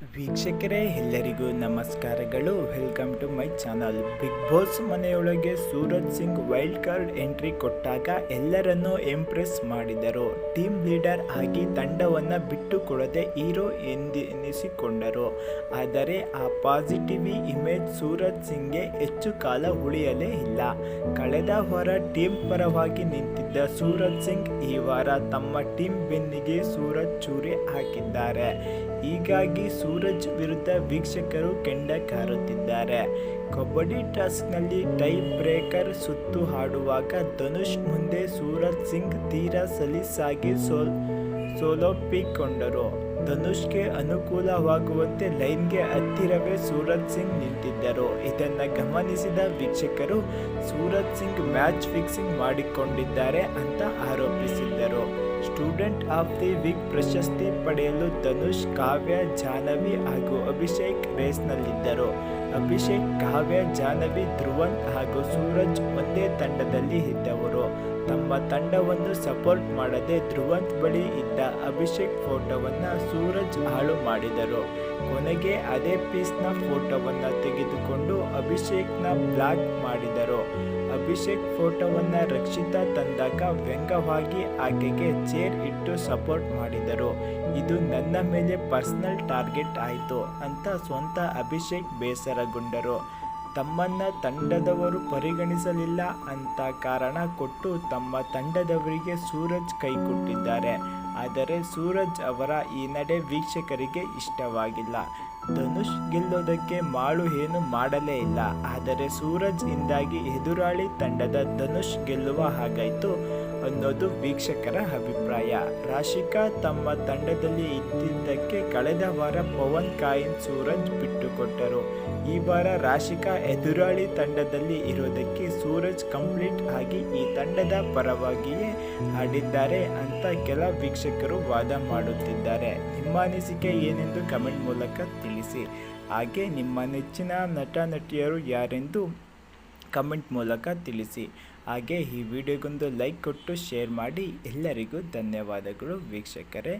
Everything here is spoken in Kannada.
ವೀಕ್ಷಕರೇ, ಎಲ್ಲರಿಗೂ ನಮಸ್ಕಾರಗಳು. Welcome to my channel Big Boss ಮನೆಯೊಳಗೆ Suraj Singh wild card entry ಕೊಟ್ಟಾಗ ಎಲ್ಲರನ್ನೂ ಇಂಪ್ರೆಸ್ ಮಾಡಿದರು. ಟೀಮ್ ಲೀಡರ್ ಆಗಿ ತಂಡವನ್ನು ಬಿಟ್ಟು ಕೊಡದೆ ಹೀರೋ ಎಂದೆನಿಸಿಕೊಂಡರು. ಆದರೆ ಆ ಪಾಸಿಟಿವ್ ಇಮೇಜ್ ಸೂರಜ್ ಸಿಂಗ್ಗೆ ಹೆಚ್ಚು ಕಾಲ ಉಳಿಯಲೇ ಇಲ್ಲ. ಕಳೆದ ವಾರ ಟೀಮ್ ಪರವಾಗಿ ನಿಂತಿದ್ದ ಸೂರಜ್ ಸಿಂಗ್ ಈ ವಾರ ತಮ್ಮ ಟೀಮ್ ಬೆನ್ನಿಗೆ ಸೂರಜ್ ಚೂರಿ ಹಾಕಿದ್ದಾರೆ. ಹೀಗಾಗಿ ಸೂರಜ್ ವಿರುದ್ಧ ವೀಕ್ಷಕರು ಕೆಂಡ ಕಾರುತ್ತಿದ್ದಾರೆ. ಕಬಡ್ಡಿ ಟಾಸ್ಕ್ನಲ್ಲಿ ಟೈ ಬ್ರೇಕರ್ ಸುತ್ತು ಹಾಡುವಾಗ ಧನುಷ್ ಮುಂದೆ ಸೂರಜ್ ಸಿಂಗ್ ತೀರಾ ಸಲೀಸಾಗಿ ಸೋಲ್, ಸೋಲೊಪ್ಪಿಕೊಂಡರು. ಧನುಷ್ಗೆ ಅನುಕೂಲವಾಗುವಂತೆ ಲೈನ್ಗೆ ಹತ್ತಿರವೇ ಸೂರಜ್ ಸಿಂಗ್ ನಿಂತಿದ್ದರು. ಇದನ್ನು ಗಮನಿಸಿದ ವೀಕ್ಷಕರು ಸೂರಜ್ ಸಿಂಗ್ ಮ್ಯಾಚ್ ಫಿಕ್ಸಿಂಗ್ ಮಾಡಿಕೊಂಡಿದ್ದಾರೆ ಅಂತ ಆರೋಪಿಸಿದ್ದರು. ಸ್ಟೂಡೆಂಟ್ ಆಫ್ ದಿ ವೀಕ್ ಪ್ರಶಸ್ತಿ ಪಡೆಯಲು ಧನುಷ್, ಕಾವ್ಯ, ಜಾಹ್ನವಿ ಹಾಗೂ ಅಭಿಷೇಕ್ ರೇಸ್ನಲ್ಲಿದ್ದರು. ಅಭಿಷೇಕ್, ಕಾವ್ಯ, ಜಾಹ್ನವಿ, ಧ್ರುವನ್ ಹಾಗೂ ಸೂರಜ್ ಒಂದೇ ತಂಡದಲ್ಲಿ ಇದ್ದವರು. ತಮ್ಮ ತಂಡವನ್ನು ಸಪೋರ್ಟ್ ಮಾಡದೆ ಧ್ರುವಂತ್ ಬಳಿ ಇದ್ದ ಅಭಿಷೇಕ್ ಫೋಟೋವನ್ನು ಸೂರಜ್ ಹಾಳು ಮಾಡಿದರು. ಕೊನೆಗೆ ಅದೇ ಪೀಸ್ನ ಫೋಟೋವನ್ನು ತೆಗೆದುಕೊಂಡು ಅಭಿಷೇಕ್ನ ಬ್ಲಾಕ್ ಮಾಡಿದರು. ಅಭಿಷೇಕ್ ಫೋಟೋವನ್ನು ರಕ್ಷಿತಾ ತಂದಾಗ ವ್ಯಂಗ್ಯವಾಗಿ ಆಕೆಗೆ ಚೇರ್ ಇಟ್ಟು ಸಪೋರ್ಟ್ ಮಾಡಿದರು. ಇದು ನನ್ನ ಮೇಲೆ ಪರ್ಸನಲ್ ಟಾರ್ಗೆಟ್ ಆಯಿತು ಅಂತ ಸ್ವಂತ ಅಭಿಷೇಕ್ ಬೇಸರಗೊಂಡರು. ತಮ್ಮನ್ನ ತಂಡದವರು ಪರಿಗಣಿಸಲಿಲ್ಲ ಅಂತ ಕಾರಣ ಕೊಟ್ಟು ತಮ್ಮ ತಂಡದವರಿಗೆ ಸೂರಜ್ ಕೈಕೊಟ್ಟಿದ್ದಾರೆ ಆದರೆ ಸೂರಜ್ ಅವರ ಈ ನಡೆ ವೀಕ್ಷಕರಿಗೆ ಇಷ್ಟವಾಗಿಲ್ಲ. ಧನುಷ್ ಗೆಲ್ಲೋದಕ್ಕೆ ಮಾಳು ಏನು ಮಾಡಲೇ ಇಲ್ಲ. ಆದರೆ ಸೂರಜ್ ಇಂದಾಗಿ ಎದುರಾಳಿ ತಂಡದ ಧನುಷ್ ಗೆಲ್ಲುವ ಹಾಗಾಯಿತು ಅನ್ನೋದು ವೀಕ್ಷಕರ ಅಭಿಪ್ರಾಯ. ರಾಶಿಕಾ ತಮ್ಮ ತಂಡದಲ್ಲಿ ಇದ್ದಿದ್ದಕ್ಕೆ ಕಳೆದ ವಾರ ಪವನ್, ಕಾಯಿನ್, ಸೂರಜ್ ಬಿಟ್ಟುಕೊಟ್ಟರು. ಈ ವಾರ ರಾಶಿಕಾ ಎದುರಾಳಿ ತಂಡದಲ್ಲಿ ಇರೋದಕ್ಕೆ ಸೂರಜ್ ಕಂಪ್ಲೀಟ್ ಆಗಿ ಈ ತಂಡದ ಪರವಾಗಿಯೇ ಆಡಿದ್ದಾರೆ ಅಂತ ಕೆಲ ವೀಕ್ಷಕರು ವಾದ ಮಾಡುತ್ತಿದ್ದಾರೆ. ನಿಮ್ಮ ಅನಿಸಿಕೆ ಏನೆಂದು ಕಮೆಂಟ್ ಮೂಲಕ ತಿಳಿಸಿ. ಹಾಗೆ ನಿಮ್ಮ ನೆಚ್ಚಿನ ನಟ, ನಟಿಯರು ಯಾರೆಂದು ಕಮೆಂಟ್ ಮೂಲಕ ತಿಳಿಸಿ. ಹಾಗೆ ಈ ವಿಡಿಯೋಗೊಂದು ಲೈಕ್ ಕೊಟ್ಟು ಶೇರ್ ಮಾಡಿ. ಎಲ್ಲರಿಗೂ ಧನ್ಯವಾದಗಳು ವೀಕ್ಷಕರೇ.